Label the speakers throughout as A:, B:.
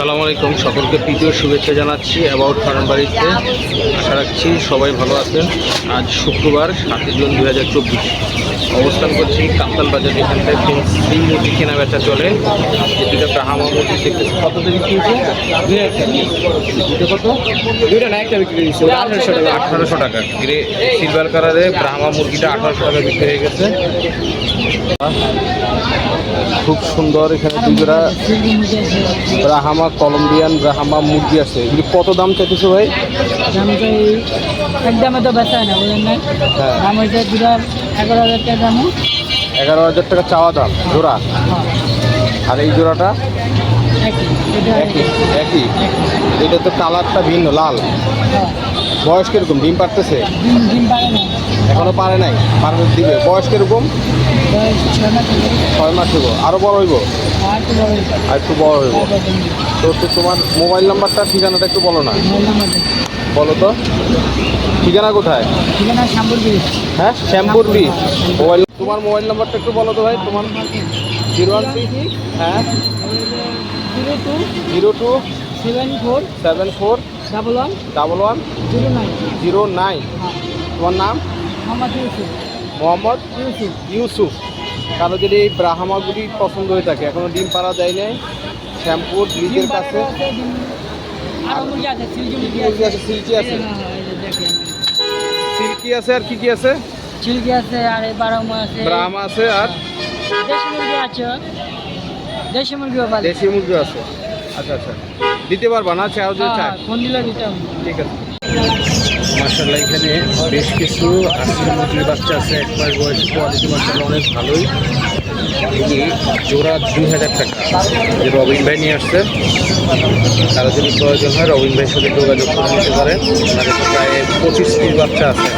A: আসসালামু আলাইকুম। সকলকে তৃতীয় শুভেচ্ছা জানাচ্ছি অ্যাবাউট ফার্ম বাড়িতে। আশা রাখছি সবাই ভালো আছেন। আজ শুক্রবার সাতই জুন দু হাজার চব্বিশ। অবস্থান করছি কাপ্তাল বাজার যেখান থেকে ফেন্সি মুরগি কেনা বেচা চলে যেটা ব্রাহ্মা মুরগি দেখতে কত হয়েছে দুটো কত?
B: দুইটা না একটা বিক্রি ওটা আঠারোশো টাকা।
A: আঠারোশো টাকা। গ্রে সিলভার কালারে ব্রাহ্মা মুরগিটা আঠারোশো টাকা বিক্রি হয়ে গেছে। খুব সুন্দর এখানে দুজোড়া রাহামা কলম্বিয়ান রাহামা মুরগি আছে। এগুলি কত দাম চাইতেছে ভাই?
B: একদমে তো বেচা না বুঝলেন না
A: হ্যাঁ।
B: দাম হয়েছে দুটা এগারো হাজার টাকা দাম।
A: এগারো হাজার টাকা চাওয়া দাম জোড়া? আর এই জোড়াটা?
B: একই এটা
A: একই একই। এটা তো কালারটা ভিন্ন লাল।
B: হ্যাঁ।
A: বয়স কীরকম? ডিম পারতেছে
B: ডিম ডিম পারে না।
A: এখনও পারে নাই পারবে দিবে। বয়স কীরকম?
B: ছয় মাস
A: হইব। আরও বড় হইব?
B: আর একটু বড়
A: হইব। তো তোমার মোবাইল নাম্বারটা ঠিকানাটা একটু বলো না। বলো তো। ঠিকানা কোথায়?
B: ঠিকানা শ্যামপুর ব্রিজ
A: হ্যাঁ শ্যামপুর বি মোবাইল তোমার মোবাইল নাম্বারটা একটু বলো তো ভাই। তোমার জিরো ওয়ান হ্যাঁ
B: zero two
A: zero two
B: seven four
A: seven four
B: double one
A: double one
B: zero nine
A: zero nine তোমার নাম?
B: মোহাম্মদ ইউসুফ। ইউসুফ।
A: কারও যদি এই ব্রাহ্মাগুলি পছন্দ হয়ে থাকে এখনও ডিম পাড়া যায় নাই শ্যামপুর ব্রিজের কাছে।
B: আছে সিলকি আছে।
A: সিল্কি আছে।
B: হ্যাঁ, হ্যাঁ,
A: সিল্কি আর কি কি আছে?
B: চিলকি আছে আর এই আছে।
A: ব্রাহ্মা আছে আর
B: দেশি মুরগি আছে দেশি মুরগিও
A: দেশি মুরগি আছে। আচ্ছা আচ্ছা। দিতে পারবা না? চাও যে চাই।
B: ফোন দিলে দিতাম
A: ঠিক আছে। মার্শাল্লাহ এখানে বেশ কিছু আশি মুরগির বাচ্চা আছে এক মাস বয়সী কোয়ালিটি মার্শাল্লাহ অনেক ভালোই। এগুলি জোড়া দুই হাজার টাকা। যে রবিন ভাই নিয়ে আসছে, তারা যদি প্রয়োজন হয়, রবিন ভাইয়ের সাথে যোগাযোগ করে নিতে পারেন তাদের প্রায় পঁচিশ পিস বাচ্চা আছে।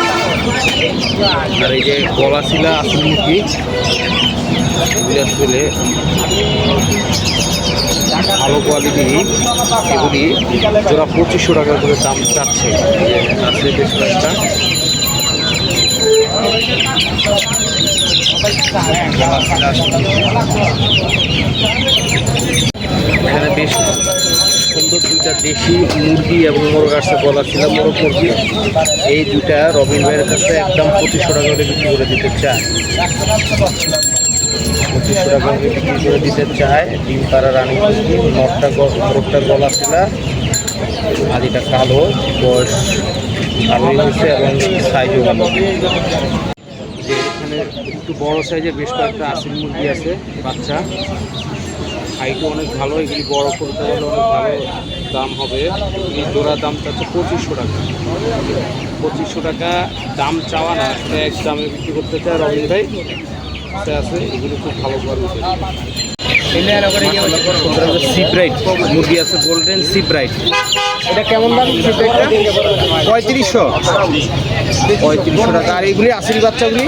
A: আর এই যে গলাশিলা আসল মুরগি আসলে ভালো কোয়ালিটির এগুলি জোড়া পঁচিশশো টাকা করে দাম চাচ্ছে। বেশ এখানে বেশ সুন্দর দুইটা দেশি মুরগি এবং মোরগ আসছে গলা ছিল, মোরগ মুরগি। এই দুইটা রবিন ভাইয়ের কাছে একদম পঁচিশশো টাকা করে বিক্রি করে দিতে চায়। একটু বড় সাইজের বেশ কয়েকটা আসিল মুরগি আছে, বাচ্চা। হাইটও অনেক ভালো, এগুলি বড় করতে গেলে অনেক ভালো দাম হবে। এই জোড়া দাম চাচ্ছে পঁচিশশো টাকা। পঁচিশশো টাকা দাম চাওয়া না এক দামে বিক্রি করতে চায় রবিন ভাই। আছে এগুলো খুব ভালো কোয়ালিটি সিব্রাইট মুরগি আছে গোল্ডেন এটা কেমন দাম পঁয়ত্রিশশো। পঁয়ত্রিশশো টাকা। আর এইগুলি আশীর্বাদ বাচ্চাগুলি?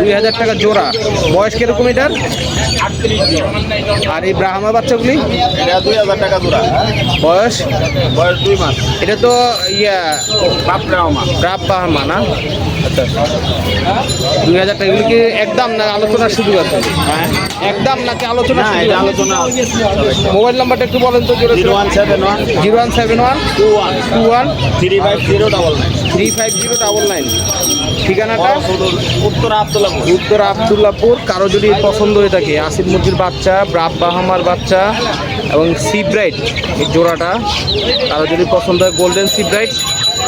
A: দুই হাজার টাকা জোড়া। বয়স কীরকম এটার? আর এই ব্রাহ্মা বাচ্চাগুলি?
C: দুই হাজার টাকা জোড়া।
A: বয়স?
C: বয়স দুই মাস।
A: এটা তো ইয়া ব্রাব বাহামা না? আচ্ছা। দুই হাজার টাকা এগুলি কি একদম না আলোচনার সুযোগ আছে?
C: হ্যাঁ।
A: একদম নাকি আলোচনা
C: আলোচনা
A: মোবাইল নাম্বারটা একটু বলেন তো
C: zero one seven one.
A: Zero one seven one.
C: Two one.
A: Two one.
C: Three five zero double nine.
A: Three five zero double nine. ঠিকানাটা?
C: উত্তর আবদুল্লাপুর।
A: উত্তর আবদুল্লাপুর। কারও যদি পছন্দ হয়ে থাকে আসিফ মুরগির বাচ্চা ব্রাব বাহামার বাচ্চা এবং সি ব্রাইট এই জোড়াটা কারও যদি পছন্দ হয় গোল্ডেন সি ব্রাইট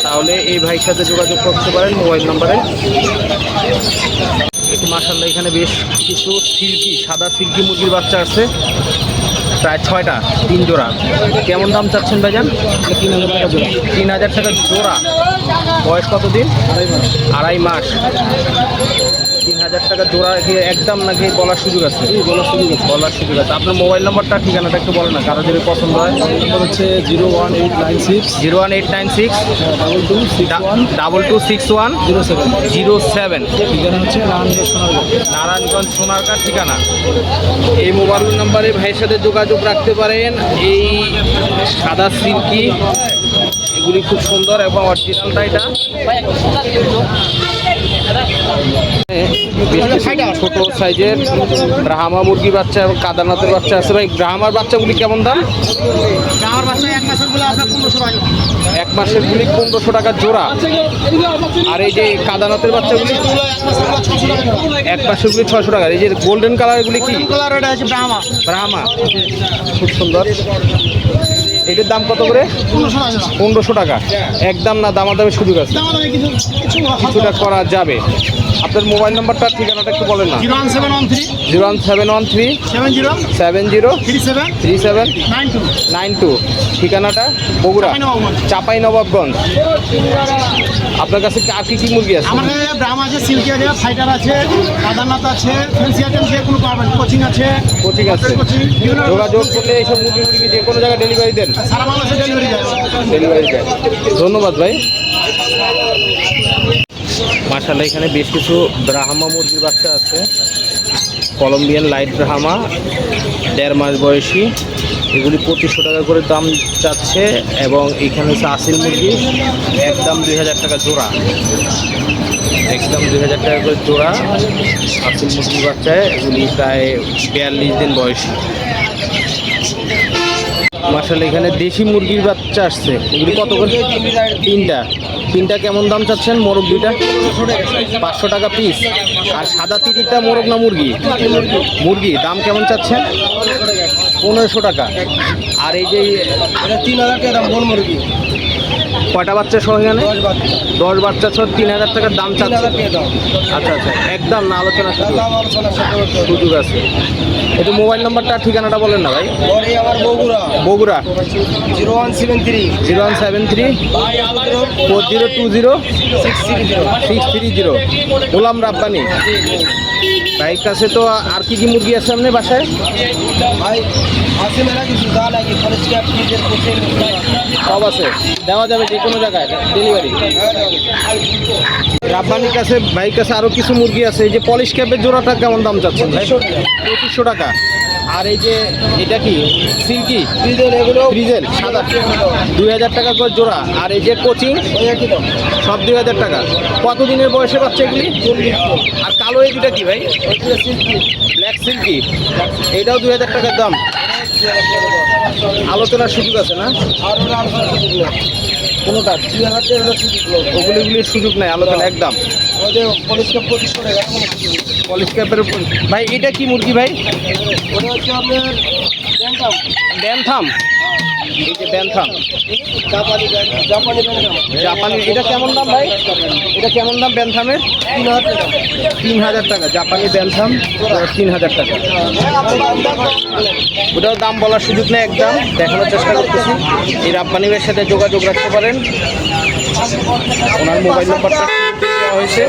A: তাহলে এই ভাইয়ের সাথে যোগাযোগ করতে পারেন মোবাইল নাম্বারে। মাসাল্লাহ এখানে বেশ কিছু সিল্কি সাদা সিল্কি মুরগির বাচ্চা আছে। প্রায় ছয়টা তিন জোড়া। কেমন দাম চাচ্ছেন ভাইজান? তিন হাজার টাকা জোড়া। তিন হাজার টাকা জোড়া। বয়স কতদিন? আড়াই মাস। তিন হাজার টাকা জোড়া কি একদম নাকি বলার সুযোগ আছে? বলার সুযোগ আছে। বলার সুযোগ আছে। আপনার মোবাইল নাম্বারটা ঠিকানাটা একটু বলেন না কারও যদি পছন্দ হয়।
B: নম্বর হচ্ছে zero one eight nine six.
A: Zero one eight nine six.
B: Double two six one
A: double two six one
B: zero seven.
A: Zero seven.
B: ঠিকানা হচ্ছে রামগঞ্জ সোনারগাঁ
A: নারায়ণগঞ্জ সোনারকার ঠিকানা। এই মোবাইল নাম্বারে ভাইয়ের সাথে যোগাযোগ রাখতে পারেন। এই সাদা সিল্কি এগুলি খুব সুন্দর এবং অরিজিনালটা এটা। ছোট সাইজের ব্রাহ্মা মুরগি বাচ্চা এবং কাদানাথের বাচ্চা আছে। ভাই ব্রাহ্মার বাচ্চাগুলি কেমন দাম?
B: এক মাসেরগুলো পনেরোশো টাকা।
A: গুলি জোড়া। আর এই যে কাদানাথের বাচ্চাগুলি? এক মাসের গুলি ছয়শো টাকা। এই যে গোল্ডেন কালারগুলি কি?
B: ব্রাহ্মা।
A: খুব সুন্দর। এটার দাম কত করে?
B: পনেরোশো টাকা।
A: একদম না দামাদামি সুযোগ আছে।
B: কিছু কিছু
A: কিছুটা করা যাবে। আপনার মোবাইল নাম্বারটা ঠিকানাটা একটু বলেন না।
B: Zero one seven one three.
A: Zero one seven one three.
B: Seven zero.
A: Seven zero.
B: Three seven.
A: Three seven.
B: Nine two.
A: Nine two. ঠিকানাটা বগুড়া।
B: চাঁপাইনবাবগঞ্জ।
A: চাপাই নবাবগঞ্জ। আপনার কাছে আর কি কি মুরগি আছে?
B: আমাদের ব্রাহ্ম আছে সিল্কি আছে ফাইটার আছে কাদারনাথ আছে ফেন্সি আইটেম যে কোনো পাবেন কোচিং আছে
A: কোচিং আছে। যোগাযোগ করলে এইসব মুরগি মুরগি যে কোনো জায়গায় ডেলিভারি দেন।
B: সারা বাংলাদেশে ডেলিভারি যায়
A: ডেলিভারি দেন ধন্যবাদ ভাই। মাশাল্লাহ এখানে বেশ কিছু ব্রাহ্মা মুরগির বাচ্চা আছে। Colombian light Brahma. দেড় মাস বয়সী। এগুলি পঁচিশশো টাকা করে দাম চাচ্ছে এবং এখানে হচ্ছে আসিল মুরগি, একদম দুই হাজার টাকা জোড়া। একদম দুই হাজার টাকা করে জোড়া আসিল মুরগির বাচ্চায় এগুলি প্রায় বিয়াল্লিশ দিন বয়সী। মার্শাল এখানে দেশি মুরগির বাচ্চা আসছে। এগুলি কত করে? তিনটা। তিনটা কেমন দাম চাচ্ছেন মোরগ দুইটা? পাঁচশো টাকা পিস আর সাদা তিনটা মোরগ না মুরগি? মুরগি, দাম কেমন চাচ্ছেন? পনেরোশো টাকা। আর এই যে
B: তিন হাজার টাকা দাম মুরগি।
A: কয়টা বাচ্চা সহ এখানে? দশ বাচ্চা। সহ তিন হাজার টাকার দাম চাচ্ছে। আচ্ছা আচ্ছা। একদম না আলোচনা সুযোগ আছে। একটু মোবাইল নাম্বারটা ঠিকানাটা বলেন না ভাই।
B: আমার Bogura.
A: Bogura.
B: Zero one seven three.
A: Zero one seven three. Four zero two zero.
B: Six three zero.
A: Six three zero. Golam Rabbani. ভাইয়ের কাছে তো আর কি কি মুরগি আছে আপনার বাসায়?
B: ভাই আছে মেলা কিছু? যা লাগে কলেজ ক্যাপ নিজের কোচিং
A: সব আছে। দেওয়া যাবে যে কোনো জায়গায় ডেলিভারি রাব্বানির কাছে ভাইয়ের কাছে আরও কিছু মুরগি আছে। এই যে পলিশ ক্যাপের জোড়াটা কেমন দাম চাচ্ছেন ভাই? পঁচিশশো টাকা। আর এই যে এটা কি? সিল্কি?
B: ফ্রিজের এগুলো
A: ফ্রিজেল সাদা। দুই হাজার টাকা করে জোড়া। আর এই যে কোচিং সব দুই হাজার টাকা। কতদিনের বয়সে বাচ্চা এগুলি? আর কালো এই দুটা কি ভাই? Black silky. এটাও দুই হাজার টাকার দাম। আলোচনার সুযোগ আছে না? কোনোটা
B: দুই হাজার টাকা সুযোগ
A: ওগুলিগুলির সুযোগ নেই আলাদা একদম।
B: ওদের কলেজ ক্যাপ পঁচিশশো টাকা
A: পলিশ ক্যাপের উপর। ভাই এটা কি মুরগি ভাই?
B: ওটা হচ্ছে আপনার ব্যাংকাম
A: ব্যানথাম কেমন দাম এটা কেমন দাম
B: তিন হাজার টাকা,
A: জাপানি তিন হাজার টাকা। দাম বলার সুযোগ নেই একদম, দেখানোর চেষ্টা করতেছি। এই রাব্বানি ভাইয়ের সাথে যোগাযোগ রাখতে পারেন। ওনার মোবাইল নাম্বারটা হয়েছে।